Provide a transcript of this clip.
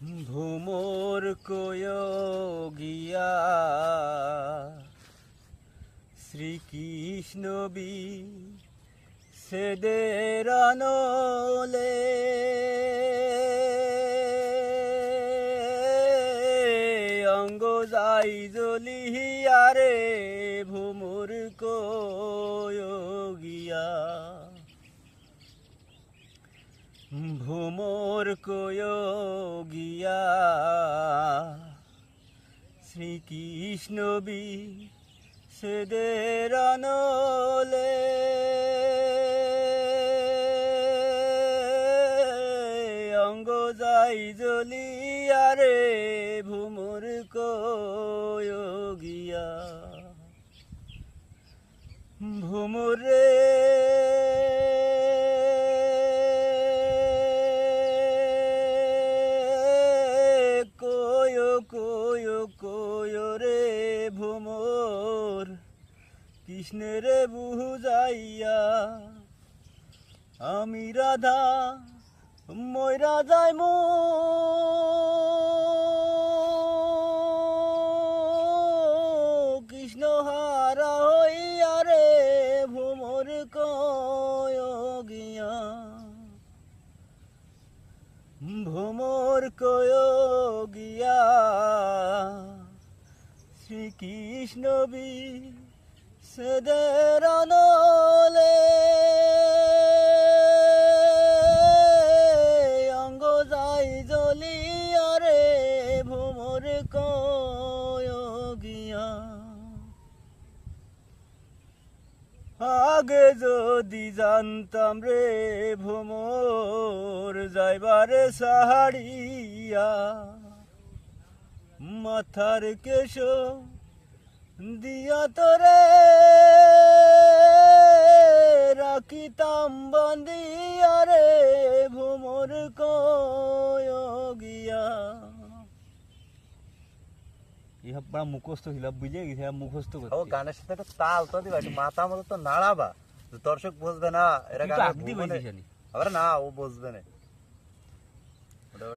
ভুমোর কয় গিয়া শ্রীকৃষ্ণ বি সেদের আনলে। অঙ্গ যাই জ্বলিয়ারে ভুমুর কয় গিয়া কয় গিয়া। শ্রীকৃষ্ণ বি সেদের আনলে। অঙ্গ যাই জ্বলিয়ারে ভুমুর কয় গিয়া। ভুমুরে কৃষ্ণের বুঝাইয়া আমি রাধা ময়রা যাই মো। কৃষ্ণ হারা হইয়া রে ভুমর কয় গিয়া ভ্রমর কয় শ্রীকৃষ্ণ সেদের আনলে অঙ্গ যাই জ্বলিয়া রে ভ্রমর কয় গিয়া আগে যদি জানতাম রে ভ্রমর যাইবারে সাহারিয়া মাথার কেশ দিয়া তোরে রাখিতাম বান্দিয়া রে ভ্রমর কয় গিয়া ইহা বড় মুখস্থ ছিল বুঝে গেছে মুখস্থ ও গানের সাথে একটা তাল তো দিবা একটু মাথা মতো তো নাড়াবা দর্শক বুঝবে না এরা গানে। আবার না ও বুঝবে না।